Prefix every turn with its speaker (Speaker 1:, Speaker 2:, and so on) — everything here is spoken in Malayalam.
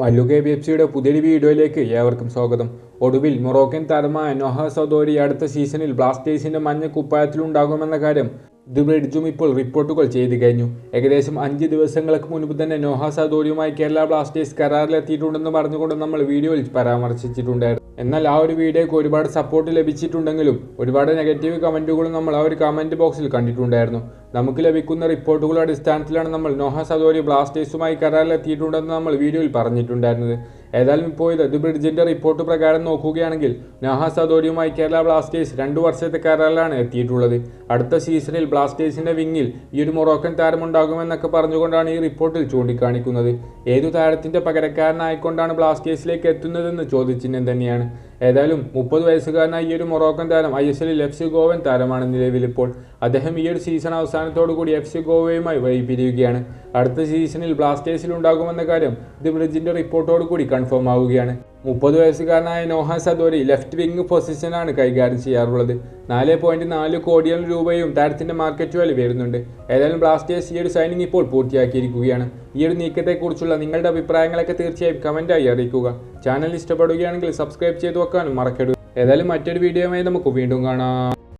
Speaker 1: മല്ലു കെ ബി എഫ് സിയുടെ പുതിയൊരു വീഡിയോയിലേക്ക് ഏവർക്കും സ്വാഗതം. ഒടുവിൽ മൊറോക്കൻ താരമായ നൊഹ സദോരി അടുത്ത സീസണിൽ ബ്ലാസ്റ്റേഴ്സിന്റെ മഞ്ഞ കുപ്പായത്തിലുണ്ടാകുമെന്ന കാര്യം ദി ബ്രിഡ്ജും ഇപ്പോൾ റിപ്പോർട്ടുകൾ ചെയ്തു കഴിഞ്ഞു. ഏകദേശം അഞ്ച് ദിവസങ്ങൾക്ക് മുൻപ് തന്നെ നോഹ സദോരിയുമായി കേരള ബ്ലാസ്റ്റേഴ്സ് കരാറിലെത്തിയിട്ടുണ്ടെന്ന് പറഞ്ഞുകൊണ്ട് നമ്മൾ വീഡിയോയിൽ പരാമർശിച്ചിട്ടുണ്ടായിരുന്നു. എന്നാൽ ആ ഒരു വീഡിയോയ്ക്ക് ഒരുപാട് സപ്പോർട്ട് ലഭിച്ചിട്ടുണ്ടെങ്കിലും ഒരുപാട് നെഗറ്റീവ് കമന്റുകളും നമ്മൾ ആ ഒരു കമന്റ് ബോക്സിൽ കണ്ടിട്ടുണ്ടായിരുന്നു. നമുക്ക് ലഭിക്കുന്ന റിപ്പോർട്ടുകളുടെ അടിസ്ഥാനത്തിലാണ് നമ്മൾ നോഹ സദോരി ബ്ലാസ്റ്റേഴ്സുമായി കരാറിലെത്തിയിട്ടുണ്ടെന്ന് നമ്മൾ വീഡിയോയിൽ പറഞ്ഞിട്ടുണ്ടായിരുന്നത്. ഏതായാലും ഇപ്പോൾ ഇത് ബ്രിഡ്ജിന്റെ റിപ്പോർട്ട് പ്രകാരം നോക്കുകയാണെങ്കിൽ നാഹ സദോരിയുമായി കേരള ബ്ലാസ്റ്റേഴ്സ് രണ്ട് വർഷത്തെ കരാറിലാണ് എത്തിയിട്ടുള്ളത്. അടുത്ത സീസണിൽ ബ്ലാസ്റ്റേഴ്സിന്റെ വിങ്ങിൽ ഈ ഒരു മൊറോക്കൻ താരമുണ്ടാകുമെന്നൊക്കെ പറഞ്ഞുകൊണ്ടാണ് ഈ റിപ്പോർട്ടിൽ ചൂണ്ടിക്കാണിക്കുന്നത്. ഏതു താരത്തിന്റെ പകരക്കാരനായിക്കൊണ്ടാണ് ബ്ലാസ്റ്റേഴ്സിലേക്ക് എത്തുന്നതെന്ന് ചോദ്യചിഹ്നം തന്നെയാണ്. ഏതായാലും മുപ്പത് വയസ്സുകാരനായ ഈ ഒരു മൊറോക്കൻ താരം ഐ എസ് എല്ലിൽ എഫ് സി ഗോവൻ താരമാണ് നിലവിലിപ്പോൾ. അദ്ദേഹം ഈ ഒരു സീസൺ അവസാനത്തോടു കൂടി എഫ് സി ഗോവയുമായി വഴിപിരിയുകയാണ്. അടുത്ത സീസണിൽ ബ്ലാസ്റ്റേഴ്സിൽ ഉണ്ടാകുമെന്ന കാര്യം ദി ബ്രിഡ്ജിന്റെ റിപ്പോർട്ടോട് കൂടി കൺഫേം ആവുകയാണ്. മുപ്പത് വയസ്സുകാരനായ നോഹ സദോരി ലെഫ്റ്റ് വിങ് പൊസിഷനാണ് കൈകാര്യം ചെയ്യാറുള്ളത്. നാല് പോയിന്റ് നാല് കോടിയോളം രൂപയും താരത്തിന്റെ മാർക്കറ്റ് വാല്യൂ വരുന്നുണ്ട്. ഏതായാലും ബ്ലാസ്റ്റേഴ്സ് ഈ ഒരു സൈനിങ് ഇപ്പോൾ പൂർത്തിയാക്കിയിരിക്കുകയാണ്. ഈ ഒരു നീക്കത്തെക്കുറിച്ചുള്ള നിങ്ങളുടെ അഭിപ്രായങ്ങളൊക്കെ തീർച്ചയായും കമന്റായി അറിയിക്കുക. ചാനൽ ഇഷ്ടപ്പെടുകയാണെങ്കിൽ സബ്സ്ക്രൈബ് ചെയ്ത് വെക്കാനും മറക്കരുത്. ഏതായാലും മറ്റൊരു വീഡിയോയുമായി നമുക്ക് വീണ്ടും കാണാം.